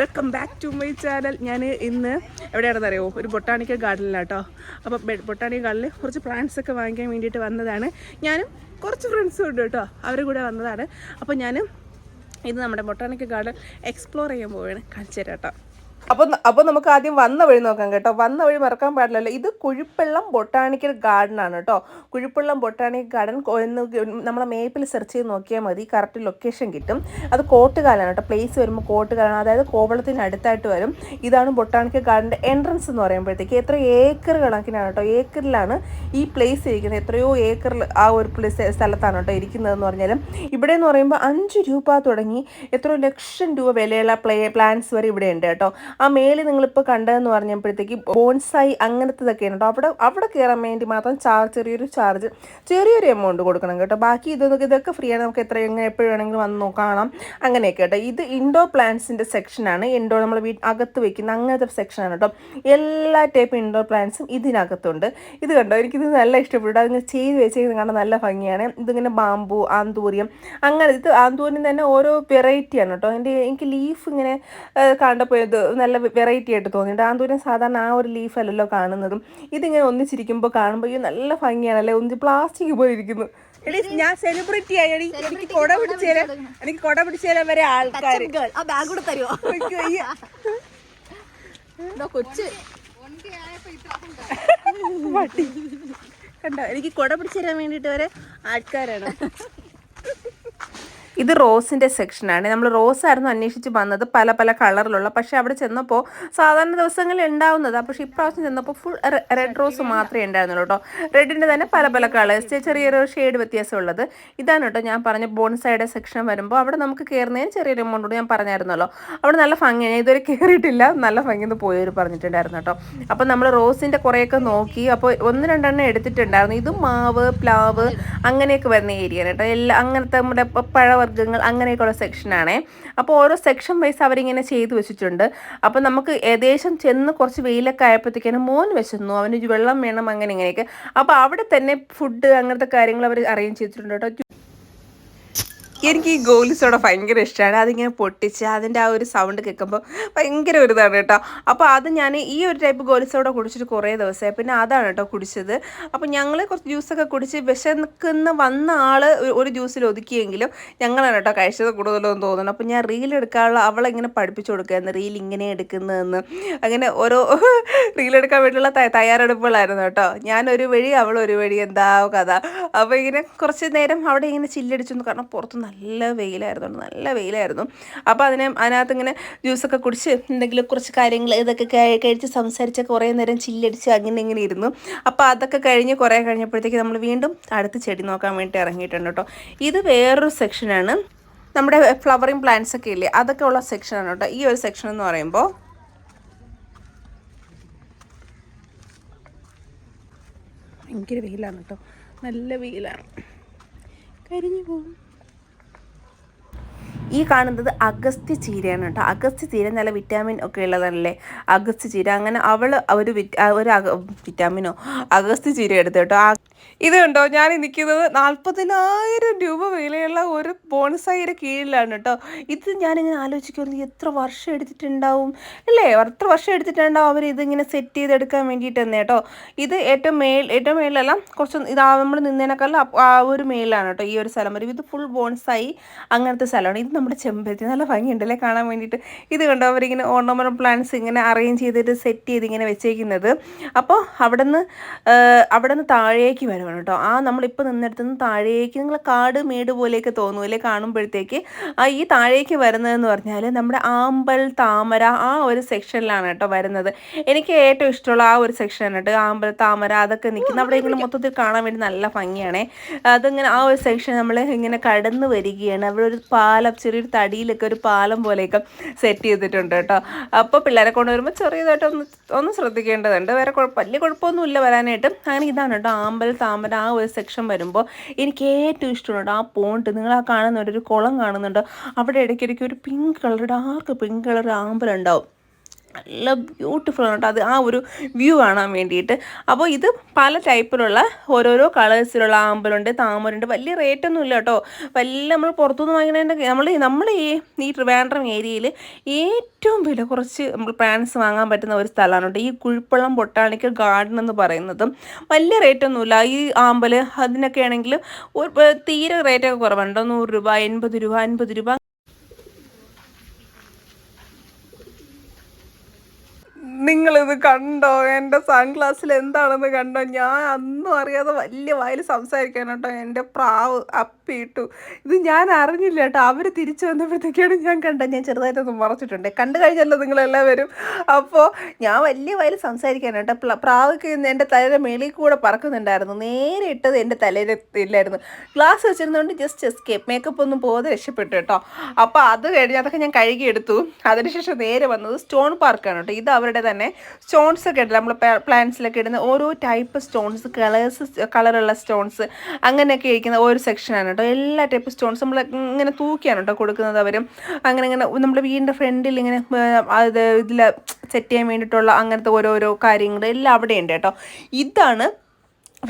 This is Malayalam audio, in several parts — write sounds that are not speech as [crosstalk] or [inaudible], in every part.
Welcome back to my channel. ഞാൻ ഇന്ന് എവിടെയാണെന്ന് അറിയോ ഒരു ബൊട്ടാണിക്കൽ ഗാർഡനിലാട്ടോ. അപ്പോൾ ബൊട്ടാണിക്കൽ ഗാർഡനിൽ കുറച്ച് പ്ലാന്റ്സ് ഒക്കെ വാങ്ങിക്കാൻ വേണ്ടിയിട്ട് വന്നതാണ്. ഞാനും കുറച്ച് ഫ്രണ്ട്സും ഉണ്ട് കേട്ടോ. അവരുടെ കൂടെ വന്നതാണ്. അപ്പോൾ ഞാൻ ഇത് നമ്മുടെ ബൊട്ടാണിക്കൽ ഗാർഡൻ എക്സ്പ്ലോർ ചെയ്യാൻ പോവുകയാണ് കാണിച്ചു തരാം കേട്ടോ. അപ്പോൾ അപ്പോൾ നമുക്ക് ആദ്യം വന്ന വഴി നോക്കാം കേട്ടോ. വന്ന വഴി മറക്കാൻ പാടില്ലല്ലോ. ഇത് കുഴിപ്പള്ളം ബൊട്ടാണിക്കൽ ഗാർഡൻ ആണ് കേട്ടോ. കുഴിപ്പള്ളം ബൊട്ടാണിക്കൽ ഗാർഡൻ എന്ന് നമ്മളെ മേപ്പിൽ സെർച്ച് ചെയ്ത് നോക്കിയാൽ മതി. കറക്റ്റ് ലൊക്കേഷൻ കിട്ടും. അത് കോട്ടുകാലാണ് കേട്ടോ. പ്ലേസ് വരുമ്പോൾ കോട്ടുകാലാണ്. അതായത് കോവളത്തിന് അടുത്തായിട്ട് വരും. ഇതാണ് ബൊട്ടാണിക്കൽ ഗാർഡന്റെ എൻട്രൻസ് എന്ന് പറയുമ്പോഴത്തേക്ക് എത്ര ഏക്കർ കണക്കിനാണ് കേട്ടോ. ഏക്കറിലാണ് ഈ പ്ലേസ് ഇരിക്കുന്നത്. എത്രയോ ഏക്കറിൽ ആ ഒരു പ്ലേസ് സ്ഥലത്താണ് കേട്ടോ ഇരിക്കുന്നതെന്ന് പറഞ്ഞാലും. ഇവിടെ എന്ന് പറയുമ്പോൾ അഞ്ച് രൂപ തുടങ്ങി എത്രയോ ലക്ഷം രൂപ വിലയുള്ള പ്ലേ പ്ലാൻസ് വരെ ഇവിടെ ഉണ്ട് കേട്ടോ. ആ മേളിൽ നിങ്ങളിപ്പോൾ കണ്ടതെന്ന് പറഞ്ഞപ്പോഴത്തേക്ക് ബോൺസായി അങ്ങനത്തതൊക്കെയാണ് കേട്ടോ. അവിടെ അവിടെ കയറാൻ വേണ്ടി മാത്രം ചാർജ് ചെറിയൊരു ചാർജ് ചെറിയൊരു എമൗണ്ട് കൊടുക്കണം കേട്ടോ. ബാക്കി ഇതൊക്കെ ഇതൊക്കെ ഫ്രീ ആണ്. നമുക്ക് എത്ര എങ്ങനെ എപ്പോഴും വേണമെങ്കിലും വന്ന് നോക്കാം അങ്ങനെയൊക്കെ കേട്ടോ. ഇത് ഇൻഡോർ പ്ലാന്റ്സിന്റെ സെക്ഷനാണ് ഇൻഡോർ നമ്മൾ വീട്ടിൽ അകത്ത് വയ്ക്കുന്ന അങ്ങനത്തെ സെക്ഷനാണ് കേട്ടോ. എല്ലാ ടൈപ്പ് ഇൻഡോർ പ്ലാന്റ്സും ഇതിനകത്തുണ്ട്. ഇത് കണ്ടോ? എനിക്കിത് നല്ല ഇഷ്ടപ്പെട്ടു. അതിങ്ങനെ ചെയ്ത് വെച്ചേക്കുന്നത് കാണാൻ നല്ല ഭംഗിയാണ്. ഇതിങ്ങനെ ബാമ്പു ആന്തൂര്യം അങ്ങനെ ഇത് ആന്തൂര്യം തന്നെ ഓരോ വെറൈറ്റിയാണ് കേട്ടോ. എന്റെ എനിക്ക് ലീഫ് ഇങ്ങനെ കണ്ടപ്പോൾ ഇത് നല്ല വെറൈറ്റി ആയിട്ട് തോന്നി ഡാന്തൂരം സാധാരണ ആ ഒരു ലീഫ് അല്ലല്ലോ കാണുന്നതും. ഇതിങ്ങനെ ഒന്നിച്ചിരിക്കുമ്പോൾ കാണുമ്പോൾ ഈ നല്ല ഭംഗിയാണല്ലേ? ഒന്നിച്ച് പ്ലാസ്റ്റിക് പോലെ ഇരിക്കുന്നു എടി ഞാൻ സെലിബ്രിറ്റി ആയി. എനിക്ക് കൊട പിടിച്ചു തരാൻ എനിക്ക് കൊട പിടിച്ചു തരാൻ വരെ ആൾക്കാർ കൊച്ചു ആ ബാഗ് കൂടെ തരുമോ കൊച്ച്. വട്ടി കണ്ടോ? എനിക്ക് കൊട പിടിച്ചു തരാൻ വേണ്ടിയിട്ട് വരെ ആൾക്കാരാണ്. ഇത് റോസിന്റെ സെക്ഷനാണ് നമ്മൾ റോസ് ആയിരുന്നു അന്വേഷിച്ച് വന്നത് പല പല കളറിലുള്ള. പക്ഷേ അവിടെ ചെന്നപ്പോൾ സാധാരണ ദിവസങ്ങളിൽ ഉണ്ടാവുന്നത്. പക്ഷേ ഇപ്രാവശ്യം ചെന്നപ്പോൾ ഫുൾ റെഡ് റോസ് മാത്രമേ ഉണ്ടായിരുന്നുള്ളൂ കേട്ടോ റെഡിന്റെ തന്നെ പല പല കളേഴ്സ് ചെറിയൊരു ഷെയ്ഡ് വ്യത്യാസമുള്ളത്. ഇതാണ് കേട്ടോ ഞാൻ പറഞ്ഞ ബോൺസൈഡ് സെക്ഷൻ വരുമ്പോൾ അവിടെ നമുക്ക് കയറുന്നതിന് ചെറിയൊരു എമൗണ്ട് ഞാൻ പറഞ്ഞായിരുന്നല്ലോ. അവിടെ നല്ല ഭംഗിയാണ് ഇതുവരെ കയറിയിട്ടില്ല നല്ല ഭംഗിന്ന് പോയവർ പറഞ്ഞിട്ടുണ്ടായിരുന്നു കേട്ടോ അപ്പോൾ നമ്മൾ റോസിന്റെ കുറേയൊക്കെ നോക്കി. അപ്പോൾ ഒന്ന് രണ്ടെണ്ണം എടുത്തിട്ടുണ്ടായിരുന്നു. ഇത് മാവ് പ്ലാവ് അങ്ങനെയൊക്കെ വരുന്ന ഏരിയ കേട്ടോ എല്ലാ അങ്ങനത്തെ നമ്മുടെ പ- പഴവർഗങ്ങൾ അങ്ങനെയൊക്കെയുള്ള സെക്ഷനാണേ. അപ്പോൾ ഓരോ സെക്ഷൻ വൈസ് അവരിങ്ങനെ ചെയ്തു വെച്ചിട്ടുണ്ട്. അപ്പോൾ നമുക്ക് ഏകദേശം ചെന്ന് കുറച്ച് വെയിലൊക്കെ ആയപ്പോഴത്തേക്കാണ് മോൻ വിശന്നു. അവന് വെള്ളം വേണം അങ്ങനെ ഇങ്ങനെയൊക്കെ. അപ്പോൾ അവിടെ തന്നെ ഫുഡ് അങ്ങനത്തെ കാര്യങ്ങൾ അവർ അറേഞ്ച് ചെയ്തിട്ടുണ്ട് കേട്ടോ. എനിക്ക് ഈ ഗോലി ഭയങ്കര ഇഷ്ടമാണ് അതിങ്ങനെ പൊട്ടിച്ച് അതിന്റെ ആ ഒരു സൗണ്ട് കേൾക്കുമ്പോൾ ഭയങ്കര ഒരു ഇതാണ് കേട്ടോ. അപ്പോൾ അത് ഞാൻ ഈ ഒരു ടൈപ്പ് ഗോലി കുടിച്ചിട്ട് കുറേ ദിവസമായി. പിന്നെ അതാണ് കേട്ടോ കുടിച്ചത്. അപ്പോൾ ഞങ്ങൾ കുറച്ച് ജ്യൂസൊക്കെ കുടിച്ച് വിശക്കുന്ന വന്ന ആൾ ഒരു ജ്യൂസിൽ ഒതുക്കിയെങ്കിലും ഞങ്ങളാണ് കേട്ടോ കഴിച്ചത് കൂടുതലൊന്നും തോന്നുന്നു. അപ്പോൾ ഞാൻ റീൽ എടുക്കാനുള്ള അവളെ ഇങ്ങനെ പഠിപ്പിച്ചു കൊടുക്കുകയായിരുന്നു റീൽ ഇങ്ങനെ എടുക്കുന്നതെന്ന് അങ്ങനെ ഓരോ [laughs] റീൽ എടുക്കാൻ വേണ്ടിയുള്ള തയ്യാറെടുപ്പുകളായിരുന്നു കേട്ടോ. ഞാനൊരു വഴി അവളൊരു വഴി എന്താ കഥ. അപ്പോൾ ഇങ്ങനെ കുറച്ച് നേരം അവിടെ ഇങ്ങനെ ചില്ലടിച്ചു കാരണം പുറത്ത് നല്ല വെയിലായിരുന്നു നല്ല വെയിലായിരുന്നു. അപ്പോൾ അതിനെ അതിനകത്ത് ഇങ്ങനെ ജ്യൂസൊക്കെ കുടിച്ച് എന്തെങ്കിലും കുറച്ച് കാര്യങ്ങൾ ഇതൊക്കെ കഴി- കഴിച്ച് സംസാരിച്ച് കുറേ നേരം ചില്ലടിച്ച് അങ്ങനെ ഇങ്ങനെ ഇരുന്നു. അപ്പോൾ അതൊക്കെ കഴിഞ്ഞ് കുറേ കഴിഞ്ഞപ്പോഴത്തേക്ക് നമ്മൾ വീണ്ടും അടുത്ത് ചെടി നോക്കാൻ വേണ്ടി ഇറങ്ങിയിട്ടുണ്ട് കേട്ടോ. ഇത് വേറൊരു സെക്ഷനാണ് നമ്മുടെ ഫ്ലവറിങ് പ്ലാന്റ്സ് ഒക്കെ ഇല്ലേ അതൊക്കെ ഉള്ള സെക്ഷനാണ് കേട്ടോ. ഈ ഒരു സെക്ഷൻ എന്ന് പറയുമ്പോൾ ഭയങ്കര വെയിലാണ് കേട്ടോ. നല്ല വെയിലാണ്. കരിഞ്ഞു പോകും. ഈ കാണുന്നത് അഗസ്ത്യ ചീരയാണ് കേട്ടോ. അഗസ്ത്യ ചീര നല്ല വിറ്റാമിൻ ഒക്കെ ഉള്ളതല്ലേ? അഗസ്ത്യ ചീര. അങ്ങനെ അവൾ ഒരു ഒരു വിറ്റാമിനോ അഗസ്ത്യ ചീര എടുത്തു കേട്ടോ. ഇത് കണ്ടോ? ഞാൻ നിൽക്കുന്നത് നാൽപ്പതിനായിരം രൂപ വിലയുള്ള ഒരു ബോൺസായിയുടെ കീഴിലാണ് കേട്ടോ. ഇത് ഞാനിങ്ങനെ ആലോചിക്കുന്നത് എത്ര വർഷം എടുത്തിട്ടുണ്ടാവും? അല്ലേ? എത്ര വർഷം എടുത്തിട്ടുണ്ടാവും അവർ ഇതിങ്ങനെ സെറ്റ് ചെയ്തെടുക്കാൻ വേണ്ടിയിട്ട് തന്നെ കേട്ടോ. ഇത് ഏറ്റവും മേൽ ഏറ്റവും മേളിലല്ല കുറച്ച് ഇത് നമ്മൾ നിന്നതിനേക്കാളും ആ ഒരു മേളിലാണ് കേട്ടോ ഈ ഒരു സ്ഥലം. വരും ഇത് ഫുൾ ബോൺസായി അങ്ങനത്തെ സ്ഥലമാണ്. ഇത് നമ്മുടെ ചെമ്പരത്തി നല്ല ഭംഗിയുണ്ടല്ലേ കാണാൻ വേണ്ടിയിട്ട്? ഇത് കണ്ടോ അവരിങ്ങനെ ഓർണമെന്റൽ പ്ലാന്റ്സ് ഇങ്ങനെ അറേഞ്ച് ചെയ്തിട്ട് സെറ്റ് ചെയ്ത് ഇങ്ങനെ വെച്ചേക്കുന്നത്. അപ്പോൾ അവിടെ നിന്ന് അവിടെ നിന്ന് താഴേക്ക് വരുവാണ് കേട്ടോ. ആ നമ്മളിപ്പോൾ നിന്നിടത്ത് നിന്ന് താഴേക്ക് നിങ്ങൾ കാട് മേട് പോലെയൊക്കെ തോന്നൂലേ കാണുമ്പോഴത്തേക്ക്? ആ ഈ താഴേക്ക് വരുന്നതെന്ന് പറഞ്ഞാൽ നമ്മുടെ ആമ്പൽ താമര ആ ഒരു സെക്ഷനിലാണ് കേട്ടോ വരുന്നത്. എനിക്ക് ഏറ്റവും ഇഷ്ടമുള്ള ആ ഒരു സെക്ഷനാണ് കേട്ടോ. ആമ്പൽ താമര അതൊക്കെ നിൽക്കുന്ന അവിടെ ഇങ്ങനെ മൊത്തത്തിൽ കാണാൻ വേണ്ടി നല്ല ഭംഗിയാണേ. അതിങ്ങനെ ആ ഒരു സെക്ഷൻ നമ്മൾ ഇങ്ങനെ കടന്നു വരികയാണ്. അവിടെ ഒരു പാലം ചെറിയൊരു തടിയിലൊക്കെ ഒരു പാലം പോലെയൊക്കെ സെറ്റ് ചെയ്തിട്ടുണ്ട് കേട്ടോ. അപ്പോൾ പിള്ളേരെ കൊണ്ടുവരുമ്പോൾ ചെറിയതായിട്ട് ഒന്ന് ഒന്ന് ശ്രദ്ധിക്കേണ്ടതുണ്ട്. വേറെ കുഴപ്പം വലിയ കുഴപ്പമൊന്നുമില്ല വരാനായിട്ട്. അങ്ങനെ ഇതാണ് കേട്ടോ ആമ്പൽ താമര ആ ഒരു സെക്ഷൻ വരുമ്പോൾ എനിക്ക് ഏറ്റവും ഇഷ്ടമുണ്ട് ആ പോണ്ട്. നിങ്ങൾ ആ കാണുന്നുണ്ട് ഒരു കുളം കാണുന്നുണ്ട്. അവിടെ ഇടയ്ക്കിടയ്ക്ക് ഒരു pink colour dark pink colour ആമ്പലുണ്ടാവും. നല്ല ബ്യൂട്ടിഫുൾ ആണ് കേട്ടോ. അത് ആ ഒരു വ്യൂ കാണാൻ വേണ്ടിയിട്ട്. അപ്പോൾ ഇത് പല ടൈപ്പിലുള്ള ഓരോരോ കളേഴ്സിലുള്ള ആമ്പലുണ്ട് താമരുണ്ട്. വലിയ റേറ്റ് ഒന്നും ഇല്ല കേട്ടോ. വലിയ നമ്മൾ പുറത്തുനിന്ന് വാങ്ങുന്നതിന്റെ നമ്മൾ നമ്മൾ ഈ ഈ ട്രിവാൻഡ്രം ഏരിയയിൽ ഏറ്റവും വില കുറച്ച് നമ്മൾ പ്ലാന്റ്സ് വാങ്ങാൻ പറ്റുന്ന ഒരു സ്ഥലമാണ് കേട്ടോ. ഈ കുഴിപ്പള്ളം ബൊട്ടാണിക്കൽ ഗാർഡൻ എന്ന് പറയുന്നതും വലിയ റേറ്റ് ഒന്നുമില്ല ഈ ആമ്പൽ അതിനൊക്കെ ആണെങ്കിൽ ഒരു തീരെ റേറ്റൊക്കെ കുറവുണ്ടോ നൂറ് രൂപ എൺപത് രൂപ അൻപത് രൂപ നിങ്ങളിത് കണ്ടോ? എന്റെ സൺഗ്ലാസ്സിൽ എന്താണെന്ന് കണ്ടോ? ഞാൻ അന്നും അറിയാതെ വലിയ വായിൽ സംസാരിക്കാൻ കേട്ടോ. എന്റെ പ്രാവ് അപ്പിയിട്ടു ഇത് ഞാൻ അറിഞ്ഞില്ല കേട്ടോ. അവർ തിരിച്ചു വന്നപ്പോഴത്തേക്കാണ് ഞാൻ കണ്ടത്. ഞാൻ ചെറുതായിട്ടൊന്ന് മറച്ചിട്ടുണ്ട്. കണ്ടു കഴിഞ്ഞല്ലോ നിങ്ങളെല്ലാവരും. അപ്പോൾ ഞാൻ വലിയ വായിൽ സംസാരിക്കാൻ കേട്ടോ. പ്രാവൊക്കെ എന്റെ തലയുടെ മേളിൽ കൂടെ പറക്കുന്നുണ്ടായിരുന്നു. നേരെ ഇട്ടത് എന്റെ തലയിലെത്തില്ലായിരുന്നു ഗ്ലാസ് വെച്ചിരുന്നതുകൊണ്ട് ജസ്റ്റ് എസ്കേപ്പ് മേക്കപ്പ് ഒന്നും പോകാതെ രക്ഷപ്പെട്ടു കേട്ടോ. അപ്പോൾ അത് കഴിഞ്ഞ് അതൊക്കെ ഞാൻ കഴുകിയെടുത്തു. അതിനുശേഷം നേരെ വന്നത് സ്റ്റോൺ പാർക്കാണ് കേട്ടോ. ഇത് അവരുടെ തന്നെ സ്റ്റോൺസ് ഒക്കെ ഇടില്ല നമ്മൾ പ്ലാന്റ്സിലൊക്കെ ഇടുന്ന ഓരോ ടൈപ്പ് സ്റ്റോൺസ് കളേഴ്സ് കളറുള്ള സ്റ്റോൺസ് അങ്ങനെയൊക്കെ ഇരിക്കുന്ന ഒരു സെക്ഷനാണ് കേട്ടോ എല്ലാ ടൈപ്പ് സ്റ്റോൺസ് നമ്മൾ ഇങ്ങനെ തൂക്കിയാണ് കേട്ടോ കൊടുക്കുന്നത് അവരും. അങ്ങനെ ഇങ്ങനെ നമ്മുടെ വീടിന്റെ ഫ്രണ്ടിൽ ഇങ്ങനെ അത് ഇതിൽ സെറ്റ് ചെയ്യാൻ വേണ്ടിയിട്ടുള്ള അങ്ങനത്തെ ഓരോരോ കാര്യങ്ങൾ എല്ലാം അവിടെയുണ്ട് കേട്ടോ ഇതാണ്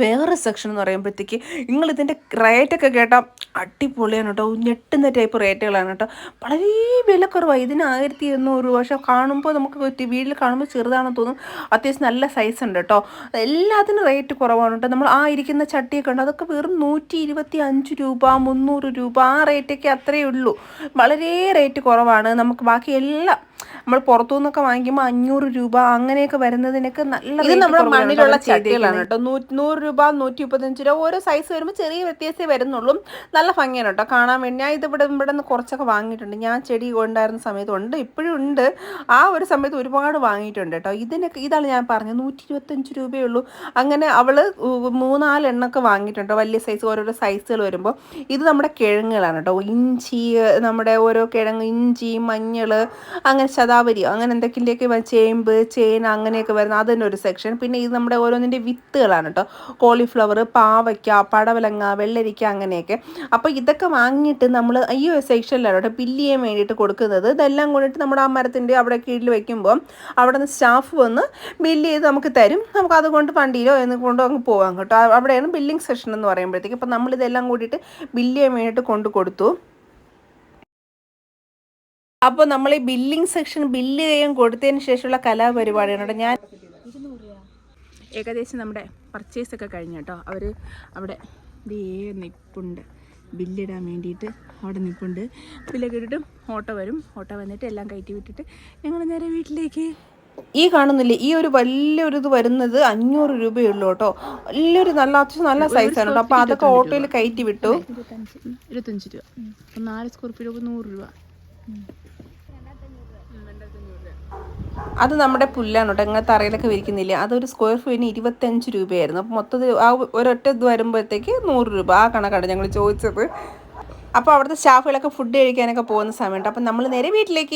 വേറെ സെക്ഷൻ എന്ന് പറയുമ്പോഴത്തേക്ക് നിങ്ങൾ ഇതിന്റെ റേറ്റൊക്കെ കേട്ടാൽ അടിപൊളിയാണ് കേട്ടോ. ഞെട്ടുന്ന ടൈപ്പ് റേറ്റുകളാണ് കേട്ടോ. വളരെ വിലക്കുറവാണ് ഇതിന് ആയിരത്തി എണ്ണൂറ് രൂപ. പക്ഷേ കാണുമ്പോൾ നമുക്ക് ടി വിയിൽ കാണുമ്പോൾ ചെറുതാണെന്ന് തോന്നും. അത്യാവശ്യം നല്ല സൈസ് ഉണ്ട് കേട്ടോ. എല്ലാത്തിനും റേറ്റ് കുറവാണ് കേട്ടോ. നമ്മൾ ആ ഇരിക്കുന്ന ചട്ടിയൊക്കെ ഉണ്ട് അതൊക്കെ വെറും നൂറ്റി ഇരുപത്തി അഞ്ച് രൂപ മുന്നൂറ് രൂപ. ആ റേറ്റൊക്കെ അത്രയേ ഉള്ളൂ. വളരെ റേറ്റ് കുറവാണ്. നമുക്ക് ബാക്കി എല്ലാം നമ്മൾ പുറത്തു നിന്നൊക്കെ വാങ്ങിക്കുമ്പോൾ അഞ്ഞൂറ് രൂപ അങ്ങനെയൊക്കെ വരുന്നതിനൊക്കെ നല്ല ഇത് നമ്മുടെ മണ്ണിലുള്ള ചെടികളാണ് കേട്ടോ. നൂറ് രൂപ നൂറ്റി മുപ്പത്തഞ്ച് രൂപ ഓരോ സൈസ് വരുമ്പോൾ ചെറിയ വ്യത്യാസമേ വരുന്നുള്ളൂ. നല്ല ഭംഗിയാണ് കേട്ടോ. കാണാൻ വേണ്ടി ഞാൻ ഇത് ഇവിടെ ഇവിടെ നിന്ന് കുറച്ചൊക്കെ വാങ്ങിയിട്ടുണ്ട്. ഞാൻ ചെടി ഉണ്ടായിരുന്ന സമയത്ത് ഉണ്ട്. ഇപ്പോഴും ഉണ്ട്. ആ ഒരു സമയത്ത് ഒരുപാട് വാങ്ങിയിട്ടുണ്ട് കേട്ടോ. ഇതിനൊക്കെ ഇതാണ് ഞാൻ പറഞ്ഞത്. നൂറ്റി ഇരുപത്തഞ്ച് രൂപയേ ഉള്ളൂ. അങ്ങനെ അവൾ മൂന്നാൽ എണ്ണൊക്കെ വാങ്ങിയിട്ടുണ്ട്. വലിയ സൈസ് ഓരോരോ സൈസുകൾ വരുമ്പോൾ. ഇത് നമ്മുടെ കിഴങ്ങുകളാണ് കേട്ടോ. ഇഞ്ചി നമ്മുടെ ഓരോ കിഴങ്ങ് ഇഞ്ചി മഞ്ഞൾ അങ്ങനെ ശതാവരി അങ്ങനെ എന്തൊക്കെയൊക്കെ ചേമ്പ് ചേന അങ്ങനെയൊക്കെ വരുന്ന അതിന്റെ ഒരു സെക്ഷൻ പിന്നെ ഇത് നമ്മുടെ ഓരോന്നിന്റെ വിത്തുകളാണ് കേട്ടോ. കോളിഫ്ലവർ പാവയ്ക്ക പടവലങ്ങ വെള്ളരിക്ക അങ്ങനെയൊക്കെ. അപ്പോൾ ഇതൊക്കെ വാങ്ങിയിട്ട് നമ്മൾ ഈ ഒരു സെക്ഷനിലാണ് കേട്ടോ ബില്ല് ചെയ്യാൻ വേണ്ടിയിട്ട് കൊടുക്കുന്നത്. ഇതെല്ലാം കൊണ്ടിട്ട് നമ്മുടെ ആ മരത്തിന്റെ അവിടെ കീഴിൽ വെക്കുമ്പോൾ അവിടെ നിന്ന് സ്റ്റാഫ് വന്ന് ബില്ല് ചെയ്ത് നമുക്ക് തരും. നമുക്ക് അതുകൊണ്ട് വണ്ടിയിലോ എന്ന് കൊണ്ടോ അങ്ങ് പോകാം കേട്ടോ. അവിടെയാണ് ബില്ലിംഗ് സെക്ഷൻ എന്ന് പറയുമ്പോഴത്തേക്ക്. അപ്പോൾ നമ്മളിതെല്ലാം കൂടിയിട്ട് ബില്ല് ചെയ്യാൻ വേണ്ടിയിട്ട് കൊണ്ടു കൊടുത്തു. അപ്പോൾ നമ്മൾ ഈ ബില്ലിംഗ് സെക്ഷൻ ബില്ല് ചെയ്യാൻ കൊടുത്തതിന് ശേഷമുള്ള കലാപരിപാടിയാണ് ഞാൻ ഏകദേശം നമ്മുടെ പർച്ചേസ് ഒക്കെ കഴിഞ്ഞു കേട്ടോ. അവർ അവിടെ ദേ നിൽപ്പുണ്ട് ബില്ലിടാൻ വേണ്ടിയിട്ട് അവിടെ നിൽപ്പുണ്ട് ബില്ലൊക്കെ ഇട്ടിട്ട് ഓട്ടോ വരും. ഓട്ടോ വന്നിട്ട് എല്ലാം കയറ്റി വിട്ടിട്ട് ഞങ്ങൾ നേരെ വീട്ടിലേക്ക്. ഈ കാണുന്നില്ലേ? ഈ ഒരു വലിയൊരു ഇത് വരുന്നത് അഞ്ഞൂറ് രൂപയേ ഉള്ളൂ കേട്ടോ. വലിയൊരു നല്ല അത്യാവശ്യം നല്ല സൈസാണ് കേട്ടോ. അപ്പോൾ അതൊക്കെ ഓട്ടോയിൽ കയറ്റി വിട്ടു. ഇരുപത്തഞ്ച്. രൂപ. നാല് സ്ക്വയർ ഫീറ്റ് നൂറ് രൂപ. അത് നമ്മുടെ പുല്ലാണ് കേട്ടോ. ഇങ്ങനെ തറയിലൊക്കെ വിരിക്കുന്നില്ലേ? അതൊരു സ്ക്വയർ ഫീറ്റിന് ഇരുപത്തഞ്ച് രൂപയായിരുന്നു. അപ്പോൾ മൊത്തത്തിൽ ആ ഒരൊറ്റ ഇത് വരുമ്പോഴത്തേക്ക് നൂറ് രൂപ. ആ കണക്കാണ് ഞങ്ങൾ ചോദിച്ചത്. അപ്പോൾ അവിടുത്തെ സ്റ്റാഫുകളൊക്കെ ഫുഡ് കഴിക്കാനൊക്കെ പോകുന്ന സമയമുണ്ട് അപ്പം നമ്മൾ നേരെ വീട്ടിലേക്ക്